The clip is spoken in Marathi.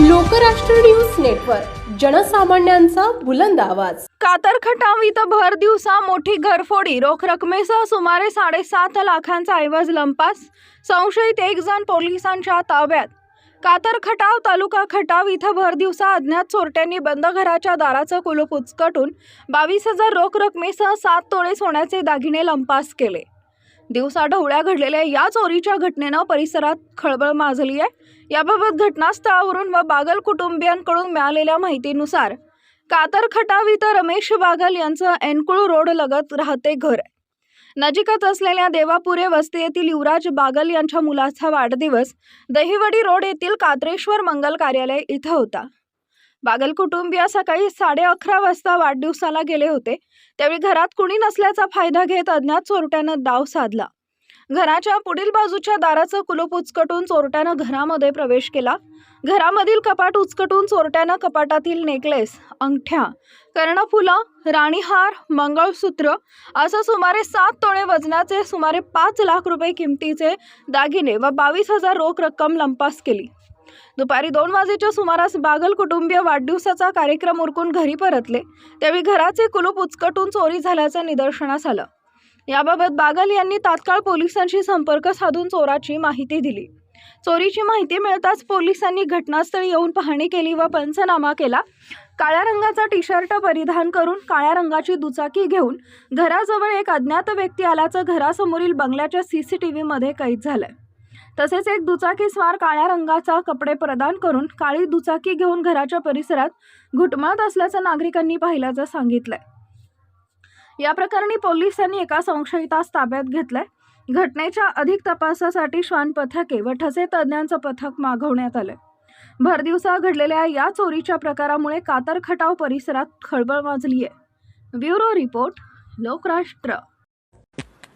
लोकराष्ट्र न्यूज नेटवर्क जनसामान्यांचा बुलंद आवाज. कातर इथं भर दिवसा मोठी घरफोडी रोख रकमेसह सुमारे साडेसात लाखांचा ऐवज लंपास. संशयित एक जण पोलिसांच्या ताब्यात. कातर खटाव तालुका खटाव इथं भर दिवसा अज्ञात चोरट्यांनी बंद घराच्या दाराचं कुलूप उचकटून बावीस हजार रोख रकमेसह सात तोळे सोन्याचे दागिने लंपास केले. दिवसा ढवळ्या घडलेल्या या चोरीच्या घटनेनं परिसरात खळबळ माजली आहे. याबाबत घटनास्थळावरून व बागल कुटुंबियांकडून मिळालेल्या माहितीनुसार कातर खटाव इथं रमेश बागल यांचं एनकुळ रोड लगत राहते घर. आहे नजीकच असलेल्या देवापुरे वस्ती येथील युवराज बागल यांच्या मुलाचा वाढदिवस दहिवडी रोड येथील कात्रेश्वर मंगल कार्यालय इथं होता. बागल कुटुंबीय सकाळी साडे अकरा वाजता वाढदिवसाला गेले होते. त्यावेळी घरात कुणी नसल्याचा फायदा घेत अज्ञात चोरट्यानं डाव साधला. घराच्या पुढील बाजूच्या दाराचं कुलूप उचकटून चोरट्यानं घरामध्ये प्रवेश केला. घरामधील कपाट उचकटून चोरट्यानं कपाटातील नेकलेस अंगठ्या कर्णफुलं राणीहार मंगळसूत्र असं सुमारे सात तोळे वजनाचे सुमारे पाच लाख रुपये किमतीचे दागिने व बावीस हजार रोख रक्कम लंपास केली. दुपारी दोन वाजेच्या सुमारास बागल कुटुंबीय वाढदिवसाचा कार्यक्रम उरकून घरी परतले. त्यावेळी घराचे कुलूप उचकटून चोरी झाल्याचं निदर्शनास आलं. याबाबत बागल यांनी तात्काळ पोलिसांशी संपर्क साधून चोराची माहिती दिली. चोरीची माहिती मिळताच पोलिसांनी घटनास्थळी येऊन पाहणी केली व पंचनामा केला. काळ्या रंगाचा टी शर्ट परिधान करून काळ्या रंगाची दुचाकी घेऊन घराजवळ एक अज्ञात व्यक्ती आल्याचं घरासमोरील बंगल्याच्या सी सी टी व्हीमध्ये कैद झालंय. तसेच एक दुचाकी स्वार काळ्या रंगाचा कपडे प्रदान करून काळी दुचाकी घेऊन घराच्या परिसरात घुटमळत असल्याचं नागरिकांनी पाहिल्याचं सांगितलंय. या प्रकरणी पोलिसांनी एका संशयितास ताब्यात घेतलंय. घटनेच्या अधिक तपासासाठी श्वान पथके व ठसे तज्ज्ञांचं पथक मागवण्यात आलंय. भरदिवसा घडलेल्या या चोरीच्या प्रकारामुळे कातर खटाव परिसरात खळबळ माजली आहे bureau report Lokrashtra.